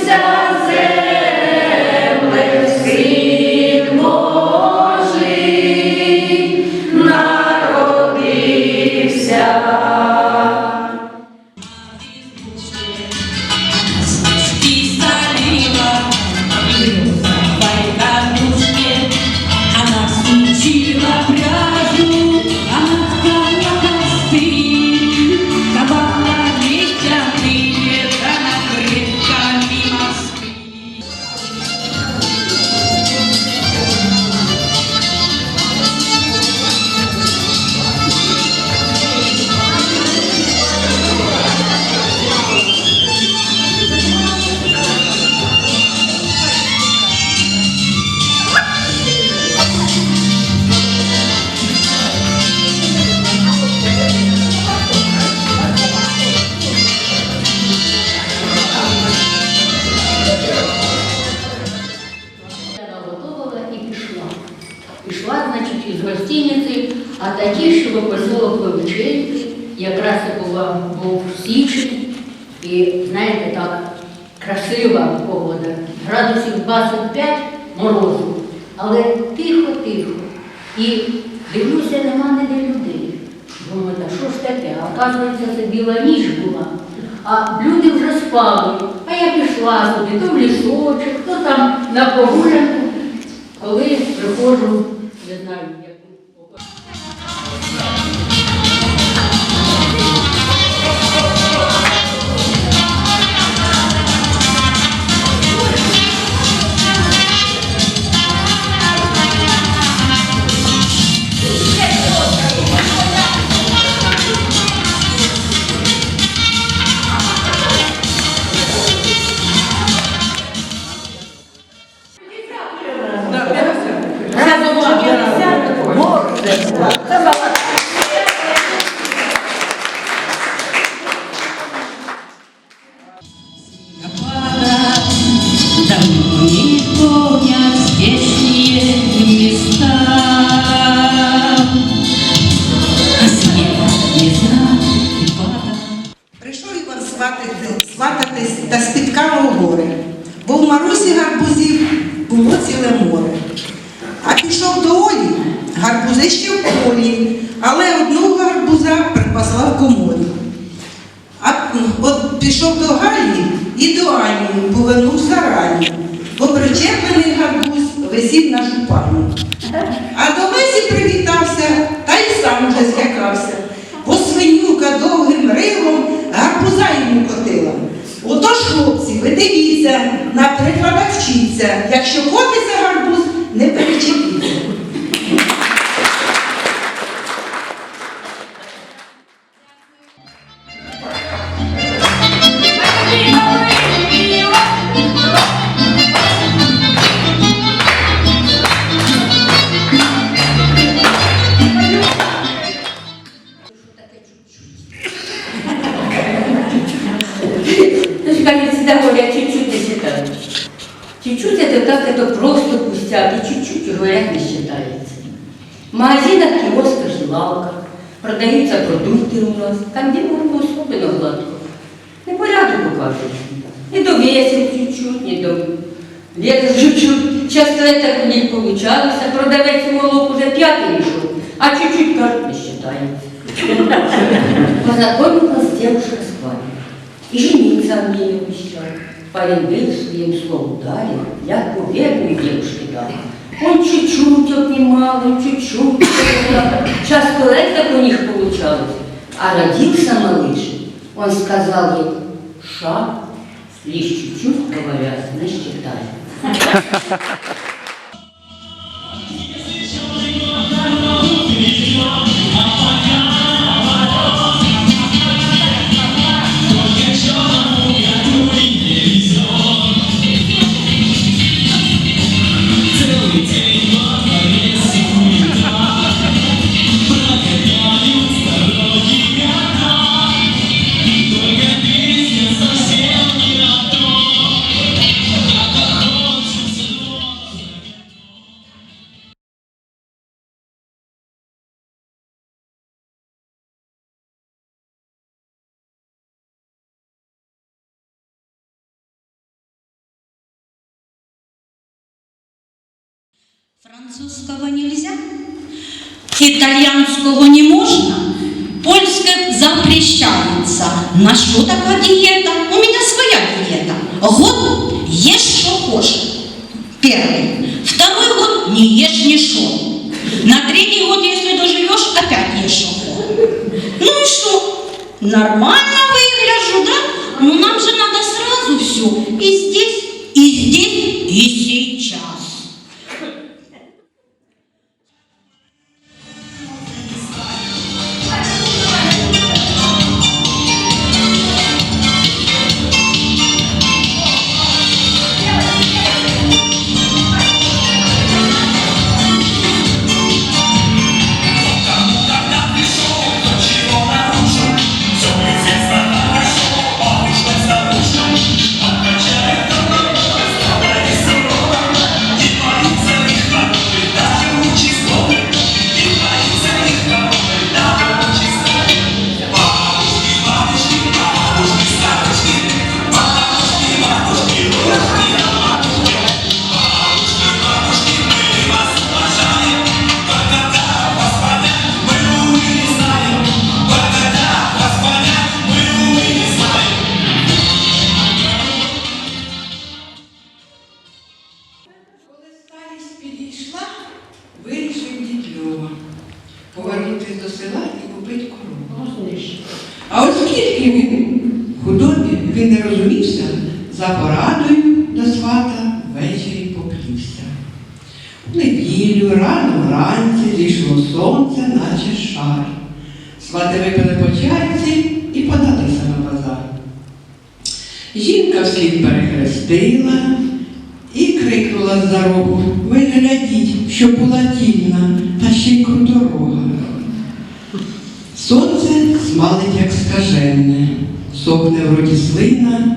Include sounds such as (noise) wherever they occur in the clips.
desire. Був січень, і знаєте, так, красива погода. Градусів 25 морозу, але тихо-тихо. І дивлюся, нема ніде людей. Думаю, та що ж таке? А оказується, це біла ніч була. А люди вже спали. А я пішла собі, то в лісочок, то там на прогулянку. Коли приходжу, не знаю, в свататись та спіткав у гори, бо в Марусі гарбузів було ціле море. А пішов до Олі, гарбузи ще в полі, але одного гарбуза припасла в коморі. А от пішов до Галі і до Ані повернув зарані, бо причеплений гарбуз висів на жупані. А до Лесі привітався та й сам уже злякався, бо свинюка довгим рилом гарбуза йому котила. Отож, хлопці, ви дивіться, наприклад, вчіться, якщо котиться гарбуз, не перечепіться. В магазинах, киосках и лавках продаются продукты у нас, там, где можно особенно гладко. Не порядок покажут. Не довесил чуть-чуть, не до вес чуть-чуть. Часто это у них получалось, а продавец молок уже пятый решил, а чуть-чуть, кажут, не считается. Познакомилась девушка с парнем. И жениться мне не обещал. Парень был своим словом дарил, я верную девушке дал. Он чуть-чуть обнимал, чуть-чуть. Часто это у них получалось. А родился малыш, он сказал ей, шаг, лишь чуть-чуть говорят, не Французского нельзя, итальянского не можно, польское запрещается. На что такая диета? У меня своя диета. Год ешь, что хочешь. Первый. Второй год не ешь ни шо. На третий год, если доживешь, опять ешь, хочешь. Ну и что? Нормально выгляжу, порадою до свата ввечері поплівся. В неділю рано вранці зійшло сонце, наче шар. Свати випили по чайці і подалися на базар. Жінка вслід перехрестила і крикнула з-за рогу, ви глядіть, що була тільна, та ще й круторога. Сонце смалить, як скажене, сохне в роті слина.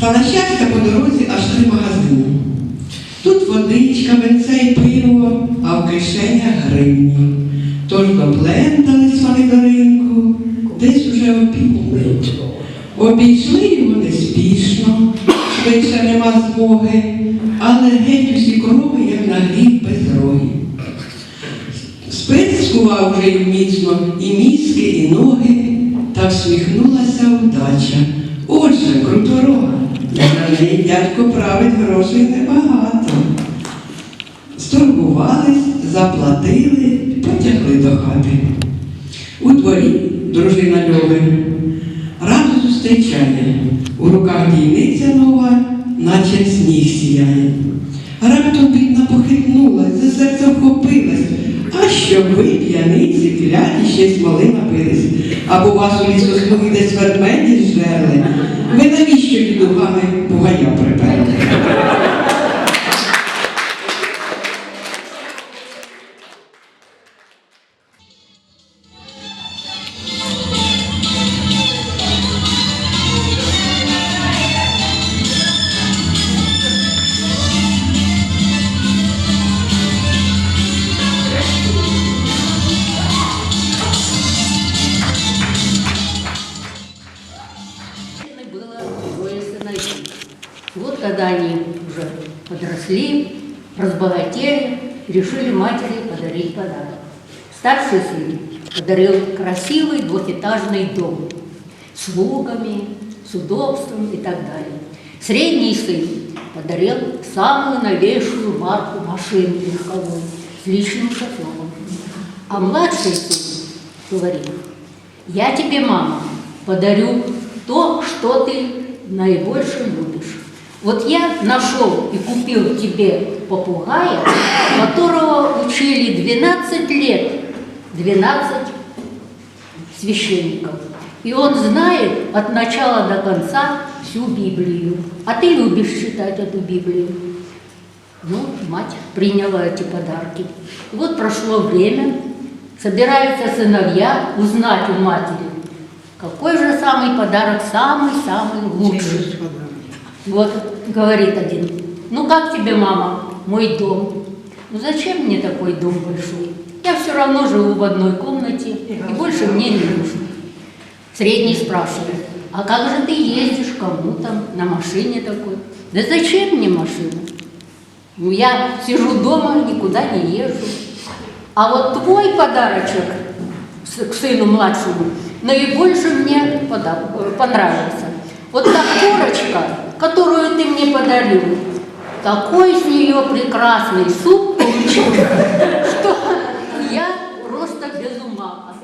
Та на щастя по дорозі аж три магазини. Тут водичка, венце і пиво, а в кишенях гривні. Тож доплентались вони до ринку, десь уже обійшли. Обійшли його неспішно, швидше нема змоги, але геть усі корови, як на гріб без рогів. Спит скував вже й міцно і мізки, і ноги, та всміхнулася удача. Отже, круторога, неї дядько править грошей небагато. Сторгувались, заплатили, потягли до хати. У дворі дружина Льови радо зустрічає, у руках дійниця нова, наче сніг сіяє. Раптом бідна похитнулась, за серце вхопилась. А щоб ви, п'яниці, кляті, ще смоли напились, або вас у лісосмуги десь ведмеді зжерли. Ви навіщо дідугами бугая приперли? Уже подросли, разбогатели, решили матери подарить подарок. Старший сын подарил красивый двухэтажный дом с лугами, с удобством и так далее. Средний сын подарил самую новейшую марку машины легковой с личным шофером. А младший сын говорит, я тебе, мама, подарю то, что ты наибольше любишь. Вот я нашел и купил тебе попугая, которого учили 12 лет, 12 священников. И он знает от начала до конца всю Библию. А ты любишь читать эту Библию. Ну, мать приняла эти подарки. И вот прошло время, собираются сыновья узнать у матери, какой же самый подарок, самый-самый лучший. Вот говорит один, ну как тебе, мама, мой дом? Ну зачем мне такой дом большой? Я все равно живу в одной комнате, и больше мне не нужно. Средний спрашивает, а как же ты ездишь, кому там, на машине такой? Да зачем мне машина? Ну, я сижу дома, никуда не езжу. А вот твой подарочек к сыну младшему наибольше мне э, понравился. Вот та корочка, которую ты мне подарил, такой с нее прекрасный суп получился, (laughs) что я просто без ума